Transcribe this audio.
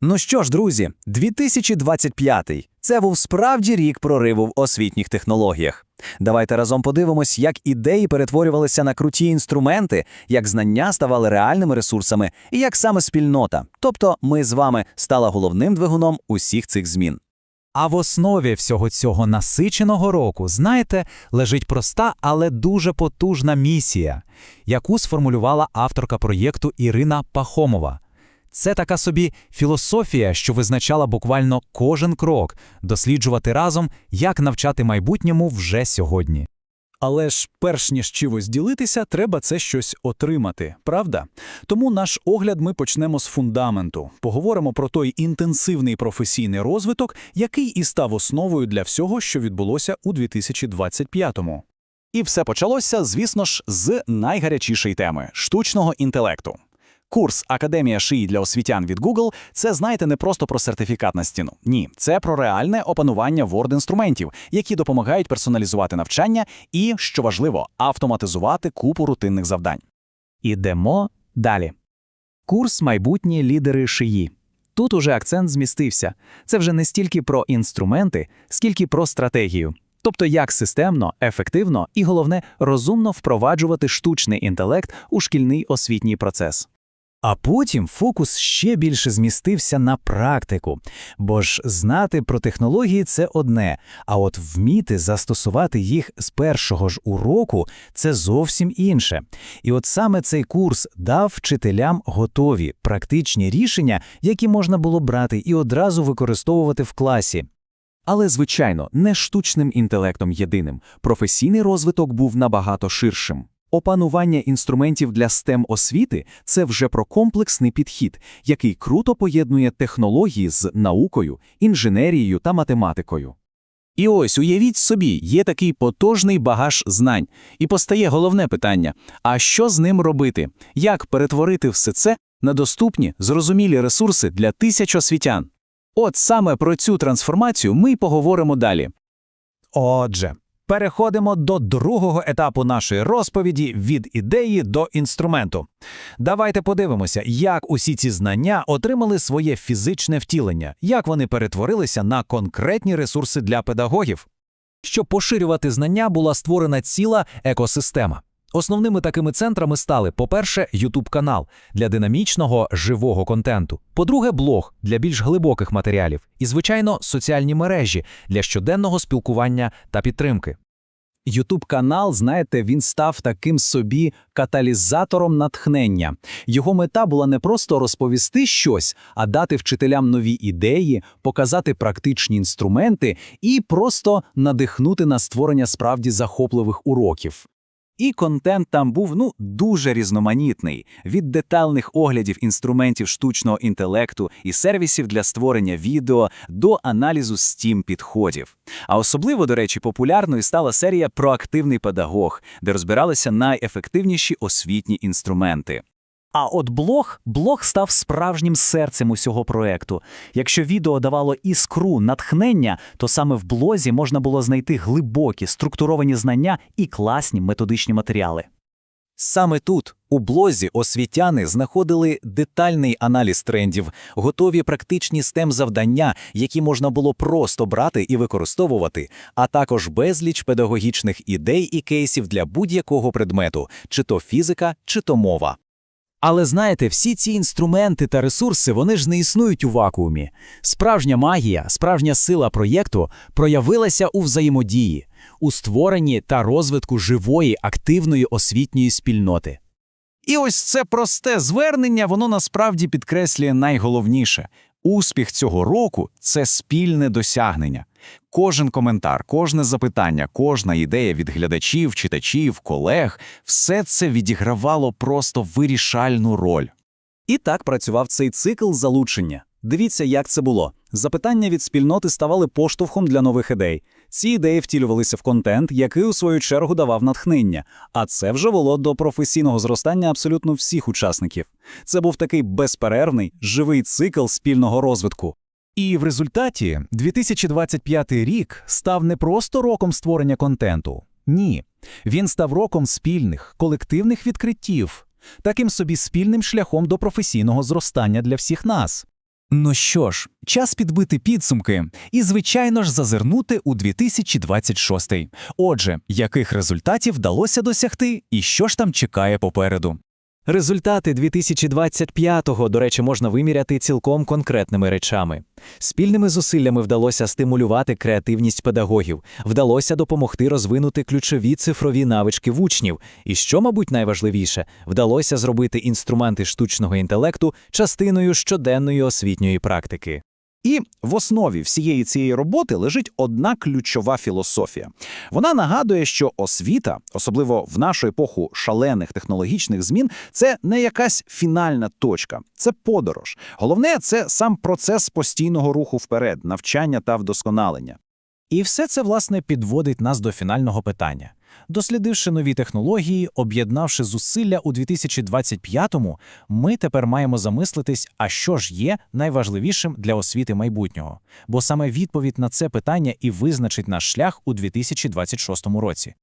Ну що ж, друзі, 2025 – це був справді рік прориву в освітніх технологіях. Давайте разом подивимось, як ідеї перетворювалися на круті інструменти, як знання ставали реальними ресурсами, і як саме спільнота, тобто ми з вами, стала головним двигуном усіх цих змін. А в основі всього цього насиченого року, знаєте, лежить проста, але дуже потужна місія, яку сформулювала авторка проєкту Ірина Пахомова. Це така собі філософія, що визначала буквально кожен крок, досліджувати разом, як навчати майбутньому вже сьогодні. Але ж перш ніж чимось ділитися, треба це щось отримати, правда? Тому наш огляд ми почнемо з фундаменту. Поговоримо про той інтенсивний професійний розвиток, який і став основою для всього, що відбулося у 2025-му. І все почалося, звісно ж, з найгарячішої теми штучного інтелекту. Курс Академія шиї для освітян від Google – це, знаєте, не просто про сертифікат на стіну. Ні, це про реальне опанування Word-інструментів, які допомагають персоналізувати навчання і, що важливо, автоматизувати купу рутинних завдань. Ідемо далі. Курс майбутні лідери шиї. Тут уже акцент змістився. Це вже не стільки про інструменти, скільки про стратегію. Тобто, як системно, ефективно і, головне, розумно впроваджувати штучний інтелект у шкільний освітній процес. А потім фокус ще більше змістився на практику, бо ж знати про технології це одне, а от вміти застосувати їх з першого ж уроку це зовсім інше. І от саме цей курс дав вчителям готові практичні рішення, які можна було брати і одразу використовувати в класі. Але, звичайно, не штучним інтелектом єдиним. Професійний розвиток був набагато ширшим. Опанування інструментів для STEM освіти – це вже про комплексний підхід, який круто поєднує технології з наукою, інженерією та математикою. І ось уявіть собі, є такий потужний багаж знань, і постає головне питання: а що з ним робити? Як перетворити все це на доступні, зрозумілі ресурси для тисяч освітян? От саме про цю трансформацію ми й поговоримо далі. Отже, переходимо до другого етапу нашої розповіді від ідеї до інструменту. Давайте подивимося, як усі ці знання отримали своє фізичне втілення, як вони перетворилися на конкретні ресурси для педагогів. Щоб поширювати знання, була створена ціла екосистема. Основними такими центрами стали, по-перше, YouTube канал для динамічного живого контенту, по-друге, блог для більш глибоких матеріалів, і, звичайно, соціальні мережі для щоденного спілкування та підтримки. Ютуб канал, знаєте, він став таким собі каталізатором натхнення. Його мета була не просто розповісти щось, а дати вчителям нові ідеї, показати практичні інструменти і просто надихнути на створення справді захопливих уроків. І контент там був ну дуже різноманітний від детальних оглядів інструментів штучного інтелекту і сервісів для створення відео до аналізу steam підходів. А особливо, до речі, популярною стала серія Проактивний педагог, де розбиралися найефективніші освітні інструменти. А от блог, блог став справжнім серцем усього проекту. Якщо відео давало іскру, натхнення, то саме в блозі можна було знайти глибокі, структуровані знання і класні методичні матеріали. Саме тут, у блозі, освітяни знаходили детальний аналіз трендів, готові практичні stem завдання, які можна було просто брати і використовувати, а також безліч педагогічних ідей і кейсів для будь-якого предмету, чи то фізика, чи то мова. Але знаєте, всі ці інструменти та ресурси вони ж не існують у вакуумі. Справжня магія, справжня сила проєкту проявилася у взаємодії, у створенні та розвитку живої активної освітньої спільноти. І ось це просте звернення, воно насправді підкреслює найголовніше. Успіх цього року це спільне досягнення. Кожен коментар, кожне запитання, кожна ідея від глядачів, читачів, колег все це відігравало просто вирішальну роль. І так працював цей цикл залучення. Дивіться, як це було. Запитання від спільноти ставали поштовхом для нових ідей. Ці ідеї втілювалися в контент, який у свою чергу давав натхнення. А це вже вело до професійного зростання абсолютно всіх учасників. Це був такий безперервний, живий цикл спільного розвитку. І в результаті 2025 рік став не просто роком створення контенту. Ні, він став роком спільних, колективних відкриттів, таким собі спільним шляхом до професійного зростання для всіх нас. Ну що ж, час підбити підсумки і, звичайно ж, зазирнути у 2026. Отже, яких результатів вдалося досягти і що ж там чекає попереду? Результати 2025-го, до речі, можна виміряти цілком конкретними речами. Спільними зусиллями вдалося стимулювати креативність педагогів, вдалося допомогти розвинути ключові цифрові навички в учнів. І що, мабуть, найважливіше, вдалося зробити інструменти штучного інтелекту частиною щоденної освітньої практики. І в основі всієї цієї роботи лежить одна ключова філософія. Вона нагадує, що освіта, особливо в нашу епоху шалених технологічних змін, це не якась фінальна точка, це подорож. Головне це сам процес постійного руху вперед, навчання та вдосконалення. І все це, власне, підводить нас до фінального питання. Дослідивши нові технології, об'єднавши зусилля у 2025-му, ми тепер маємо замислитись, а що ж є найважливішим для освіти майбутнього. Бо саме відповідь на це питання і визначить наш шлях у 2026 році.